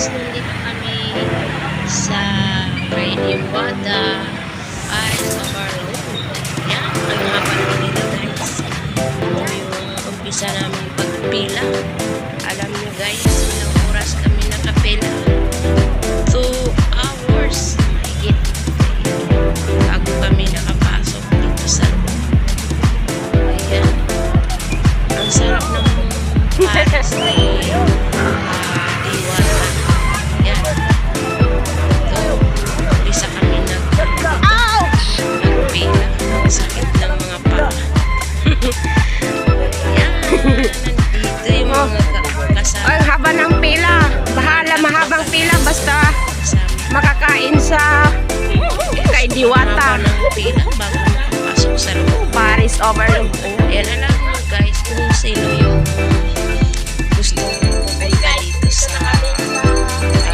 guys, nandito kami sa Radio Wada Ice Overload. Yan, ang haba dito guys. Yung umpisa namin pagpila. Alam Diwata. makapasok sa loob. Paris overload. Ayan, alam mo guys kung sino yung gusto pupunta dito sa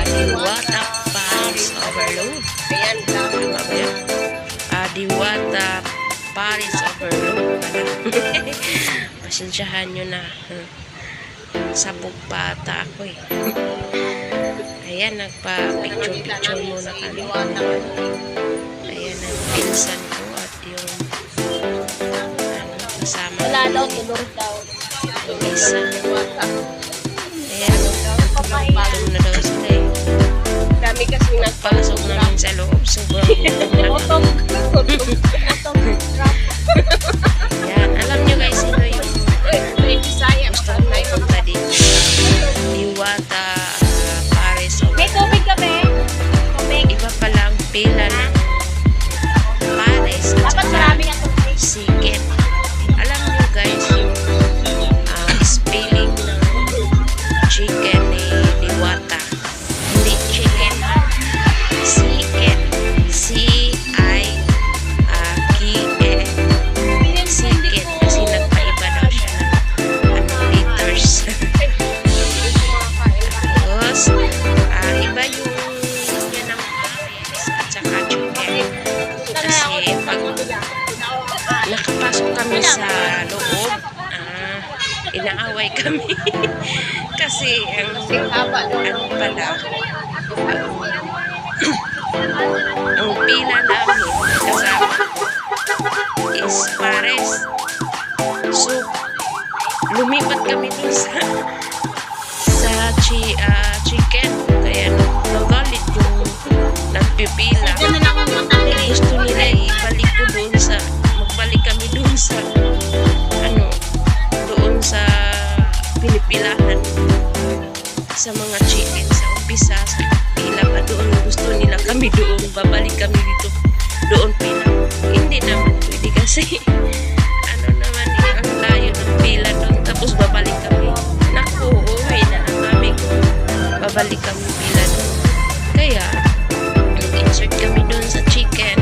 Adiwata Paris Overload. Ayan lang. Tama ba yan? Adiwata Paris Overload. Pasensyahan nyo na. Sabog pa ata ako eh. Ayan, nagpa-picture-picture muna kami. Pinsan ko at yung ano, kasama Wala daw, tulog daw. Yung isa. Ayan, gutom na daw sila eh. Dami kasi Pagpasok namin sa loob, sobrang gutom na Gutom. Gutom. Kami dun sa sa chi, ah, chicken. Kaya nagalit yung nagpipila. Gusto nila ibalik ko doon sa magbalik kami doon sa ano doon sa pinipilahan. Sa mga chicken sa umpisa sa pila pa doon. Gusto nila kami doon babalik kami dito. Doon pila. Hindi naman pwede kasi babalik kami pila doon kaya nag-insert kami doon sa chicken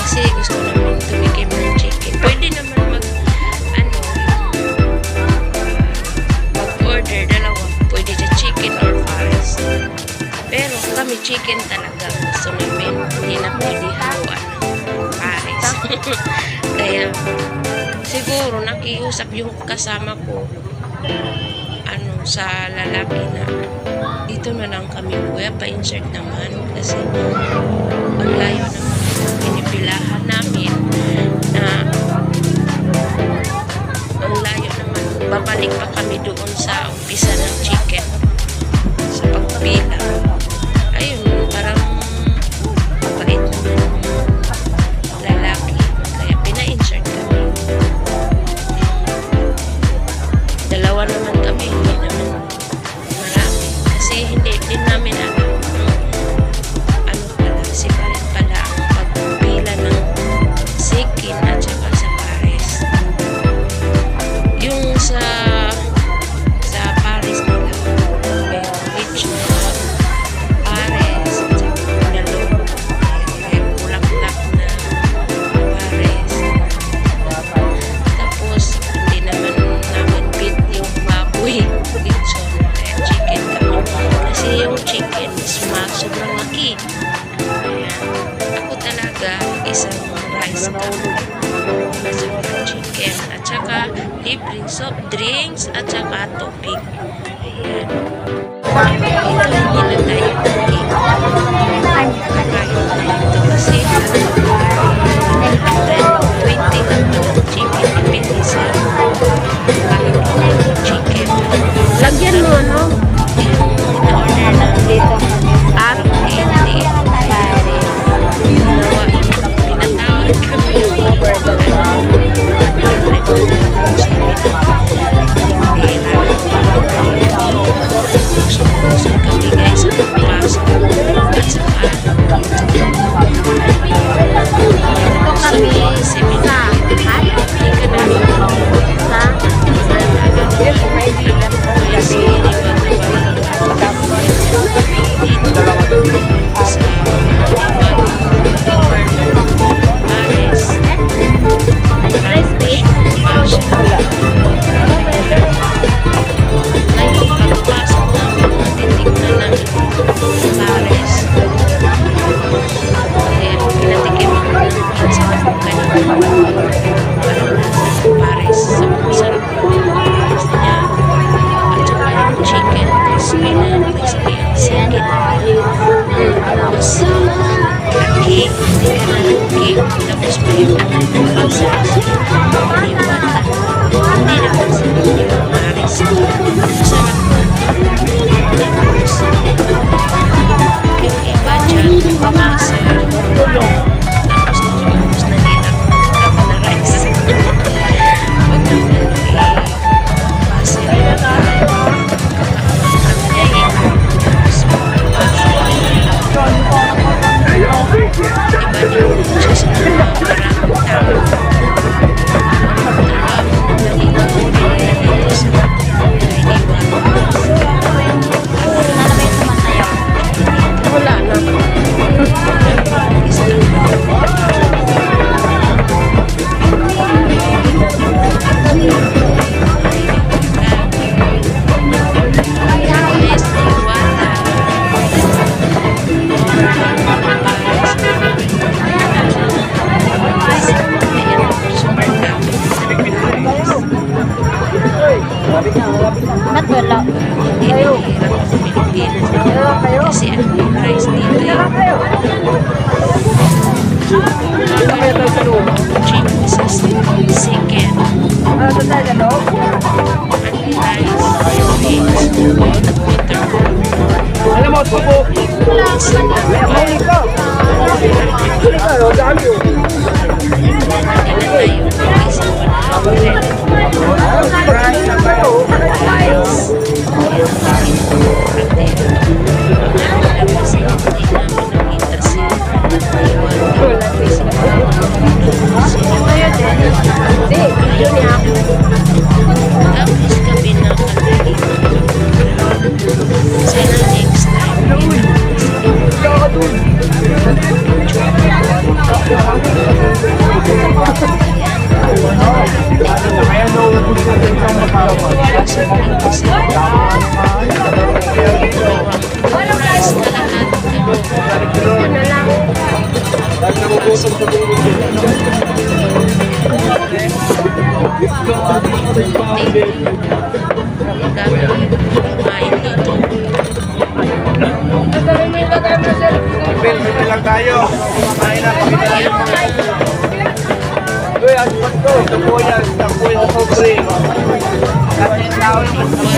kasi gusto namin tumikim ng chicken. Pwede naman mag, ano, mag-order dalawa. Pwede sa chicken or pares. Pero kami chicken talaga gusto namin. Hindi na pwede ng pares. Kaya, siguro nakiusap yung kasama ko sa lalaki na dito na lang kami kuya pa-insert naman kasi ang layo naman pinipilahan namin na ang layo naman. Babalik pa kami doon sa umpisa ng chicken isang rice cup, chicken, at saka libreng soft drinks, at saka tubig. Ayan. Ito nila tayo tubig. Kakain tayo ito kasi see. kasi ano yung price dito. Yung chicken pieces dito yung second. at rice beans at butter alam mo po po isang lamay ilan na yung isang 100 lang tayo. Kumain na, pakita tayo mga ito. Uy, ang ito, ito po yan, ito po yung sobre. At yung tawin,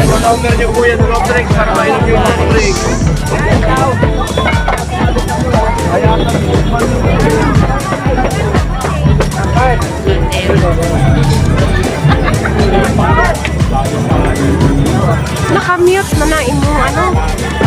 kung over niyo po yan, sobre, para mainom yung sobre. Nakamute na na imong ano.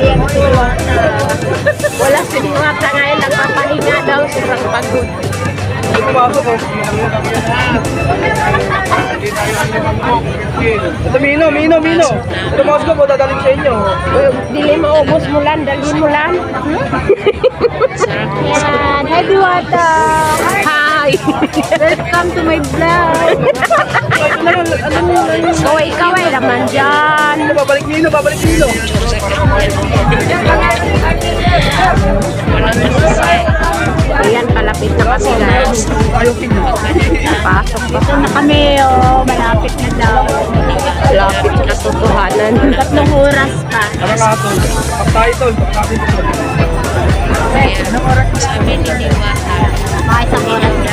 Ayan, si Waka. Wala si Waka ngayon, nagpapahinga daw, sobrang pagod. Ito, Mino, Mino, Mino. Tumakas ko po, dadaling sa inyo. Uy, Dili mo, oh, ubos mo lan, dalhin mo lan. Yan, heavy water. Hi! Welcome to my vlog. Ano, ano, ano, ano, Mino. sa ganyan. Walang masasay. Ayan, palapit na kami guys. Pasok pa. Ito na kami, oh. Malapit na daw. Lapit na totohanan. Tatlong oras pa. Ano nga ito? Pagtayo ito. Ito. Kaya sabi ni Diwata, Mga isang oras na.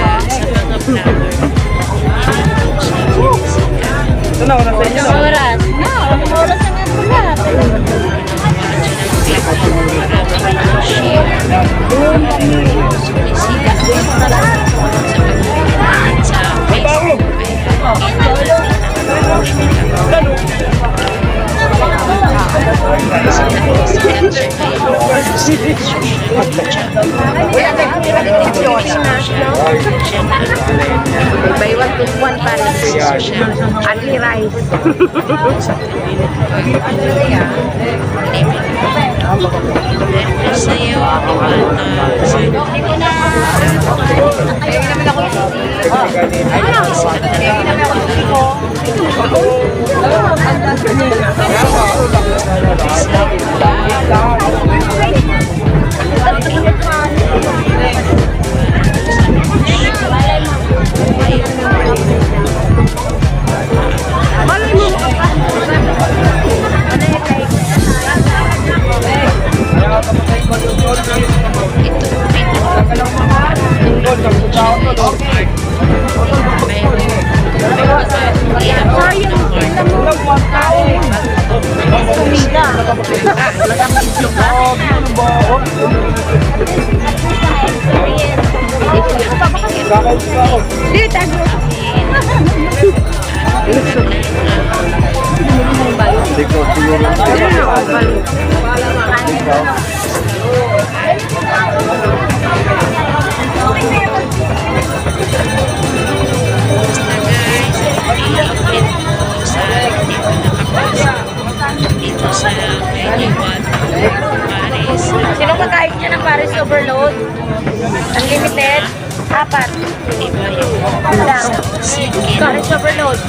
ah, sa mga flower. Ito na, nasa inyo Buy one plus one pa rin. Only rice. Sa'yo, Diwata, sana Overload? Unlimited? Apat. Diba chicken, Paris Overload.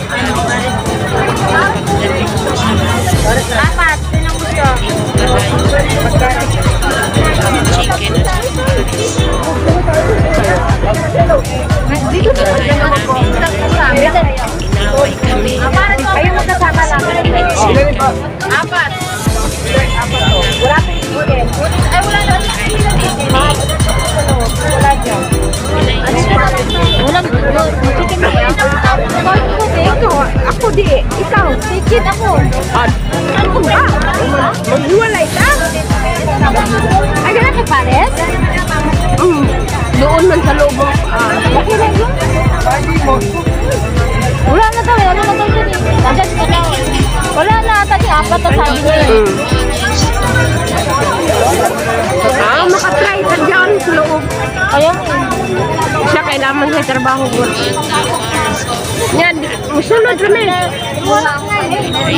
Chicken ako. Ano ba? Maghiwalay ka? Ay, ganun ka pares? Mm. Doon man sa loob. Ah, Okay na yun. Wala na daw eh. Ano na daw dyan eh. Wala na. Tadi apat na sabi niya eh. mm. man sa trabaho ko. Yan, musunod rami.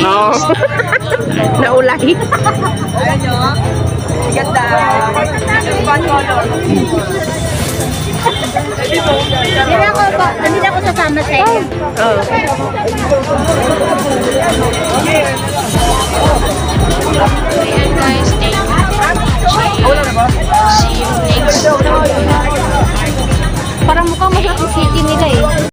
No. Naulahi. Ano? Ganda. Hindi ako ba, hindi ako sasama sa inyo. Oh. Ayan guys, thank you. See you next time. Parang mukhang masarap yung city nila eh.